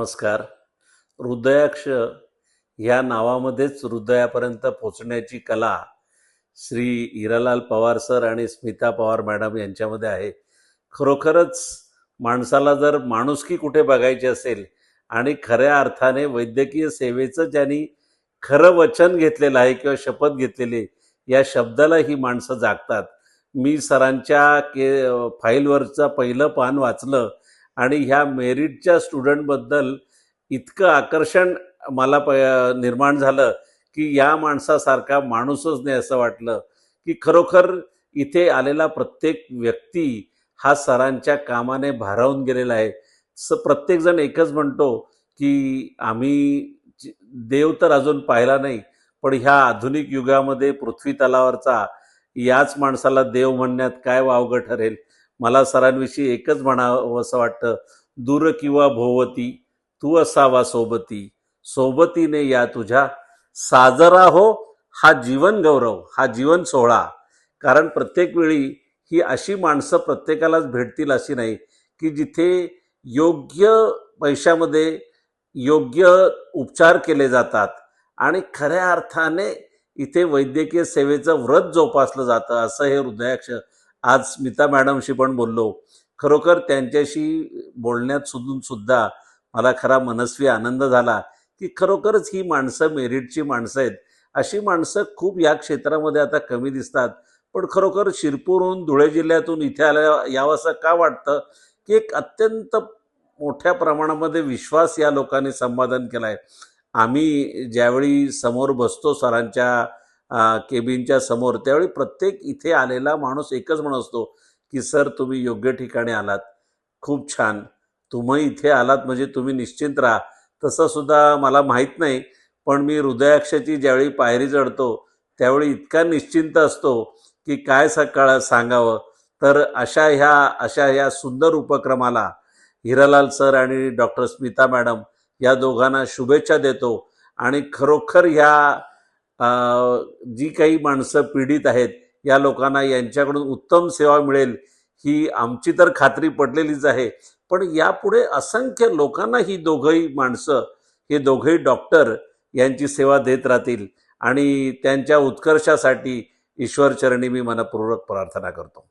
नमस्कार. हृदयाक्ष ह्या नावामध्येच हृदयापर्यंत पोचण्याची कला श्री हिरालाल पवार सर आणि स्मिता पवार मॅडम यांच्यामध्ये आहे. खरोखरच माणसाला जर माणुसकी कुठे बघायची असेल आणि खऱ्या अर्थाने वैद्यकीय सेवेचं ज्यांनी खरं वचन घेतलेलं आहे किंवा शपथ घेतलेली आहे, या शब्दाला ही माणसं जागतात. मी सरांच्या के फाईलवरचं पहिलं पान वाचलं आणि ह्या मेरिटच्या स्टुडंटबद्दल इतकं आकर्षण मला प निर्माण झालं की या माणसासारखा माणूसच नाही असं वाटलं की खरोखर इथे आलेला प्रत्येक व्यक्ती हा सरांच्या कामाने भारावून गेलेला आहे. स प्रत्येकजण एकच म्हणतो की आम्ही देव तर अजून पाहिला नाही पण ह्या आधुनिक युगामध्ये पृथ्वी तलावरचा याच माणसाला देव म्हणण्यात काय वावगं ठरेल? मला सरांविषयी एकच म्हणावं असं वाटतं. दूर किंवा भोवती तू असावा सोबती. सोबतीने या तुझ्या. साजरा हो हा जीवन गौरव हा जीवन सोहळा. कारण प्रत्येक वेळी ही अशी माणसं प्रत्येकालाच भेटतील अशी नाही की जिथे योग्य पैशामध्ये योग्य उपचार केले जातात आणि खऱ्या अर्थाने इथे वैद्यकीय सेवेचं व्रत जोपासलं जातं असं हे हृदयाक्ष आज स्मिता मॅडमशी पण बोललो. खरोखर त्यांच्याशी बोलण्यात सुद्धा सुद्धा मला खरा मनस्वी आनंद झाला की खरोखरच ही माणसं मेरिटची माणसं आहेत. अशी माणसं खूप या क्षेत्रामध्ये आता कमी दिसतात. पण खरोखर शिरपूरहून धुळे जिल्ह्यातून इथे आल्या यावंसं का वाटतं की एक अत्यंत मोठ्या प्रमाणामध्ये विश्वास या लोकांनी संपादन केला आहे आम्ही ज्यावेळी समोर बसतो सरांच्या केबिनच्या समोर. त्यावेळी प्रत्येक इथे आलेला माणूस एकच म्हणत असतो की सर तुम्ही योग्य ठिकाणी आलात. खूप छान. तुम्ही इथे आलात म्हणजे तुम्ही निश्चिंत राहा. तसं सुद्धा मला माहीत नाही पण मी हृदयाक्षाची ज्यावेळी पायरी चढतो त्यावेळी इतका निश्चिंत असतो की काय सकाळ सांगावं. तर अशा ह्या अशा ह्या सुंदर उपक्रमाला हिरालाल सर आणि डॉक्टर स्मिता मॅडम या दोघांना शुभेच्छा देतो आणि खरोखर ह्या जी काही माणसं पीडित आहेत या लोकांना यांच्याकडून उत्तम सेवा मिळेल ही आमची तर खात्री पडलेलीच आहे. पण यापुढे असंख्य लोकांना ही दोघंही माणसं हे दोघंही डॉक्टर यांची सेवा देत राहतील आणि त्यांच्या उत्कर्षासाठी ईश्वरचरणी मी मनपूर्वक प्रार्थना करतो.